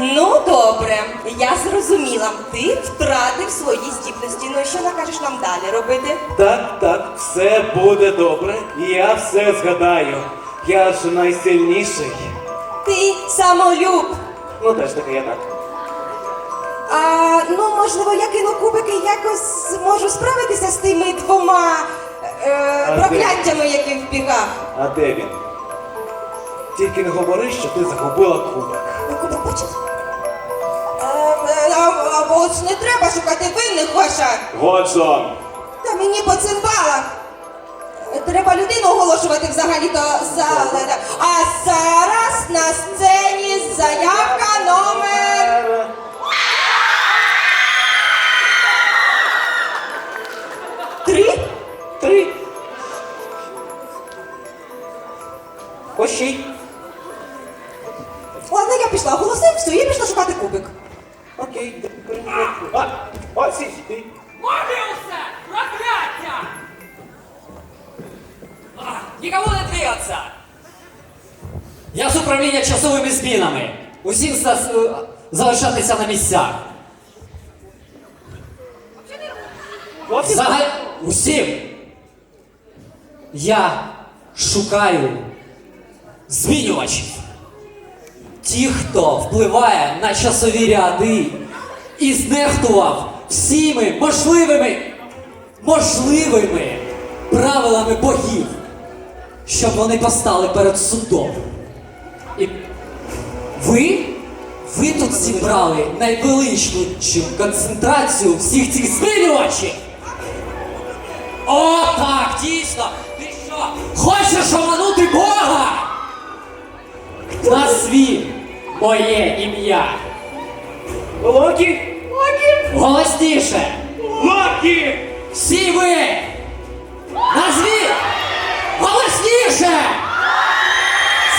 Ну, добре, я зрозуміла. Ти втратив свої здібності. Ну і що накажеш нам далі робити? Так, так, все буде добре. Я все згадаю. Я ж найсильніший. Ти самолюб. Ну, теж таки я так. А, ну, можливо, я кину кубики якось зможу справитися з тими двома е, прокляттями, які вбігав. А де він? Тільки не говори, що ти загубила кубик. Кубик бачили? Е, а, а ось не треба шукати винних, Гоша. Годжон! Та мені по цимбалах. Треба людину оголошувати взагалі-то за. А зараз на сцені заявка номер. Три? Три. Ощій. Я пішла, оголосив, все, я пішла шукати кубик. Окей. А, ось і. Мобился! Проклятие! А, Никого не двигаться! Я з управління часовими змінами. Усім ста- е, залишатися на місцях. Взагалі, усім. Я шукаю змінювачів. Ті, хто впливає на часові ряди і знехтував всіми можливими, можливими правилами богів, щоб вони постали перед судом. І ви? Ви тут зібрали найвеличнішу концентрацію всіх цих змінювачів. О, так, дійсно! Ти що? Хочеш оманути Бога? Назві моє ім'я. Локі! Голосніше! Локі! Всі ви! Назвіть! Голосніше!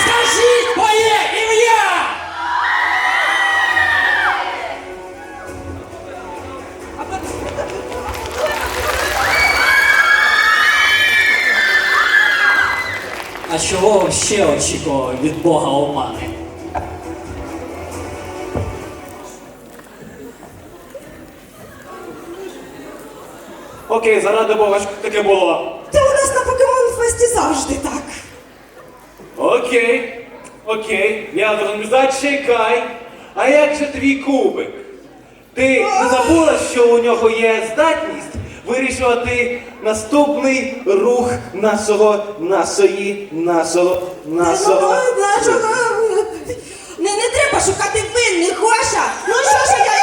Скажіть моє ім'я! А чого ще очікував від Бога омани? Окей, заради Бога, що таке було. Та у нас на покемон фесті завжди так. Окей, окей, я зрозумів. Зачекай. А як же твій кубик? Ти не забула, що у нього є здатність вирішувати наступний рух нашого, нашої, нашого, нашого. Нашого... Не, не треба шукати винних, Гоша! Ну що ж я